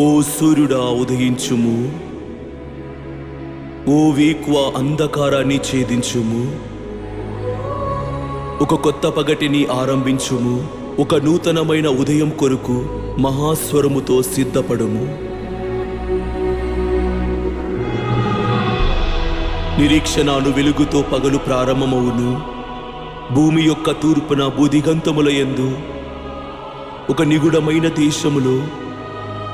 ఓ సూర్యుడా ఉదయించుము. ఓ వీక్వ అంధకారాన్ని ఛేదించుము. ఒక కొత్త పగటిని ఆరంభించుము. ఒక నూతనమైన ఉదయం కొరకు మహాస్వరముతో సిద్ధపడుము. నిరీక్షణను వెలుగుతో పగలు ప్రారంభమవును. భూమి యొక్క తూర్పున బుధిగంతముల యందు ఒక నిగుడమైన దేశములో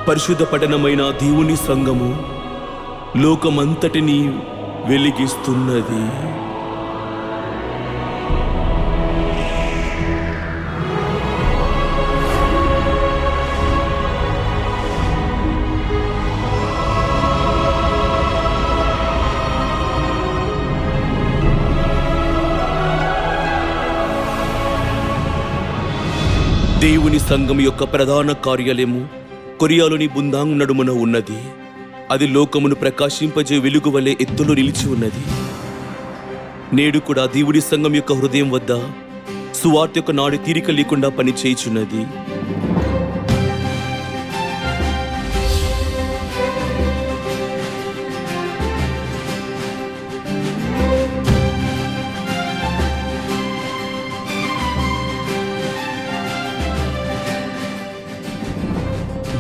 పరిశుద్ధ పట్టణమైన దేవుని సంఘము లోకమంతటిని వెలిగిస్తున్నది. దేవుని సంఘం యొక్క ప్రధాన కార్యాలయము కొరియాలోని బుందాంగ్ నడుమున ఉన్నది. అది లోకమును ప్రకాశింపజే వెలుగు వలె ఎత్తులో నిలిచి ఉన్నది. నేడు కూడా దేవుడి సంఘం యొక్క హృదయం వద్ద సువార్త యొక్క నాడు తీరిక లేకుండా పని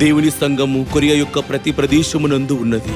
దేవుని సంఘము కొరియా యొక్క ప్రతి ప్రదేశమునందు ఉన్నది.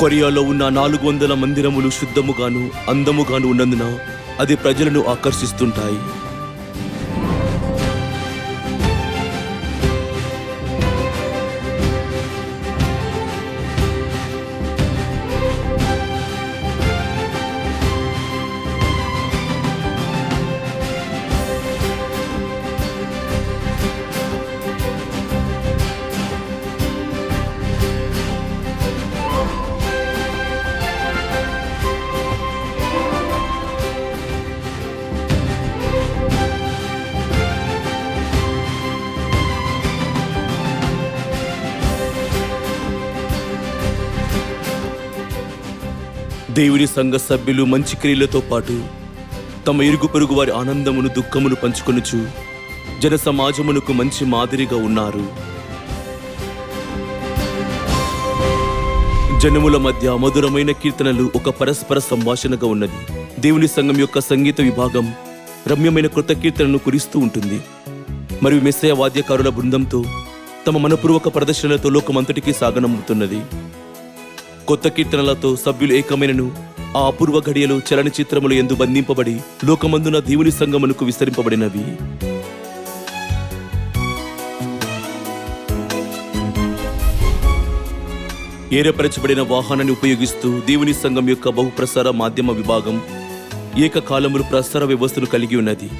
కొరియాలో ఉన్న నాలుగు వందల మందిరములు శుద్ధముగాను అందముగాను ఉన్నందున అది ప్రజలను ఆకర్షిస్తుంటాయి. దేవుని సంఘ సభ్యులు మంచి క్రియలతో పాటు తమ ఇరుగు పొరుగు వారి ఆనందమును దుఃఖమును పంచుకొనుచు జన సమాజమునకు మంచి మాదిరిగా ఉన్నారు. జనముల మధ్య మధురమైన కీర్తనలు ఒక పరస్పర సంభాషణగా ఉన్నది. దేవుని సంఘం యొక్క సంగీత విభాగం రమ్యమైన కృత కీర్తనను కురిస్తూ ఉంటుంది. మరియు మెస్సయ వాద్యకారుల బృందంతో తమ మనపూర్వక ప్రదర్శనలతో లోకమంతటికీ సాగనమ్ముతున్నది కొత్త కీర్తనలతో సభ్యులు ఏకమైనను ఆ అపూర్వ ఘడియలు చలనచిత్రములు ఎందు బంధింపబడి లోకమందున దేవుని సంగమునకు విస్తరింపబడినవి. ఏర్పరచబడిన వాహనాన్ని ఉపయోగిస్తూ దేవుని సంఘం యొక్క బహుప్రసార మాధ్యమ విభాగం ఏకకాలములు ప్రసార వ్యవస్థను కలిగి ఉన్నది.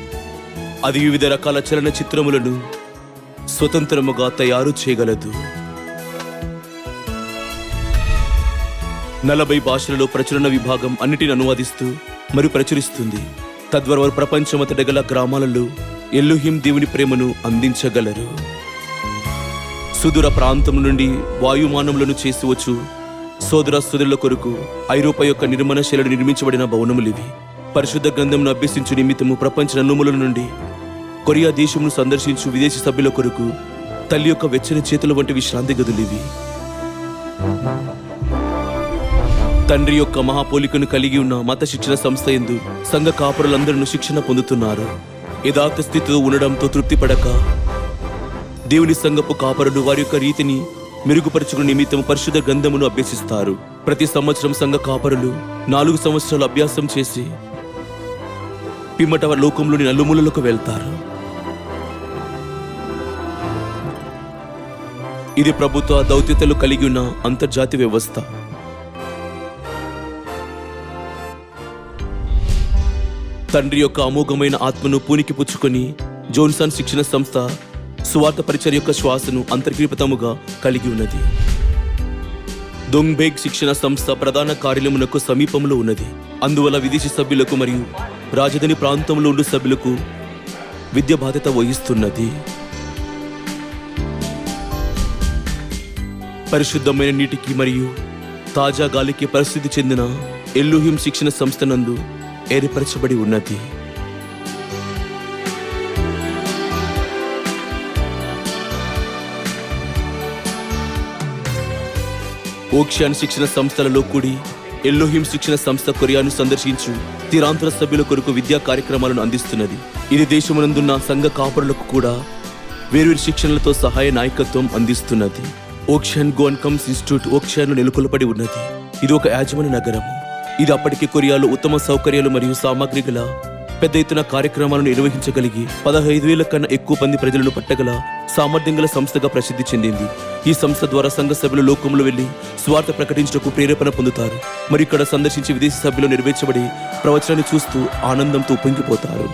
అది వివిధ రకాల చలనచిత్రములను స్వతంత్రముగా తయారు చేయగలదు. నలభై భాషలలో ప్రచురణ విభాగం అన్నిటిని అనువాదిస్తూ మరియు ప్రచురిస్తుంది. తద్వారా ప్రపంచమంతట గల గ్రామాలలో ఎల్లుహిం దేవుని ప్రేమను అందించగలరు. సుదూర ప్రాంతం నుండి వాయుమానములను చేసివచ్చు సోదర సుదరుల కొరకు ఐరోపా యొక్క నిర్మాణశైలిని నిర్మించబడిన భవనములు ఇవి. పరిశుద్ధ గ్రంథంను అభ్యసించు నిమిత్తము ప్రపంచ నలుమూలల నుండి కొరియా దేశమును సందర్శించు విదేశీ సభ్యుల కొరకు తల్లి యొక్క వెచ్చని చేతుల వంటి విశ్రాంతి గదులివి తండ్రి యొక్క మహాపోలికను కలిగి ఉన్న మత శిక్షణ సంస్థ ఎందు సంఘ కాపురులందరూ శిక్షణ పొందుతున్నారు. యథార్థ స్థితిలో ఉండడంతో తృప్తిపడక దేవుని సంఘపు కాపరులు వారి యొక్క రీతిని మెరుగుపరుచుకునే నిమిత్తం పరిశుద్ధ గ్రంథమును అభ్యసిస్తారు. ప్రతి సంవత్సరం సంఘ కాపరులు నాలుగు సంవత్సరాలు అభ్యాసం చేసి పిమ్మట లోకంలోని నలుమూలలకు వెళ్తారు. ఇది ప్రభుత్వ దౌత్యతలు కలిగి ఉన్న అంతర్జాతీయ వ్యవస్థ. తండ్రి యొక్క అమోఘమైన ఆత్మను పూనికిపుచ్చుకొని జోన్సన్ శిక్షణ సంస్థ సువార్త పరిచర్ యొక్క శ్వాసను అంతర్గీపతముగా కలిగి ఉన్నది. దొంగ్బేగ్ శిక్షణ సంస్థ ప్రధాన కార్యాలయమునకు సమీపంలో ఉన్నది. అందువల్ల విదేశీ సభ్యులకు మరియు రాజధాని ప్రాంతంలో ఉండే సభ్యులకు విద్య బాధ్యత వహిస్తున్నది. పరిశుద్ధమైన నీటికి మరియు తాజా గాలికి పరిస్థితి చెందిన ఎల్లుహిం శిక్షణ సంస్థ నందు ఏర్పరచబడి ఉన్నది. ఓక్షాన్ శిక్షణ సంస్థలలో కూడి ఎల్లోహిం శిక్షణ సంస్థ కొరియాను సందర్శించు తీరాంతర సభ్యుల కొరకు విద్యా కార్యక్రమాలను అందిస్తున్నది. ఇది దేశమునందున్న సంఘ కాపరులకు కూడా వేర్వేరు శిక్షణలతో సహాయ నాయకత్వం అందిస్తున్నది. ఓక్షన్ గోన్కమ్స్ ఇన్స్టిట్యూట్ ఓక్షాన్లో నెలకొల్పడి ఉన్నది. ఇది ఒక యాజమాన్య నగరం ఇది అప్పటికే కొరియాలో ఉత్తమ సౌకర్యాలు మరియు సామాగ్రి గల పెద్ద ఎత్తున కార్యక్రమాలను నిర్వహించగలిగి పదహైదు వేల కన్నా ఎక్కువ మంది ప్రజలను పట్టగల సామర్థ్యం గల సంస్థగా ప్రసిద్ధి చెందింది. ఈ సంస్థ ద్వారా సంఘ సభ్యులు లోకంలో వెళ్ళి స్వార్థ ప్రకటించటకు ప్రేరేపణ పొందుతారు. మరి ఇక్కడ సందర్శించి విదేశీ సభ్యులు నెరవేర్చబడి ప్రవచనాన్ని చూస్తూ ఆనందంతో ఉప్పొంగిపోతారు.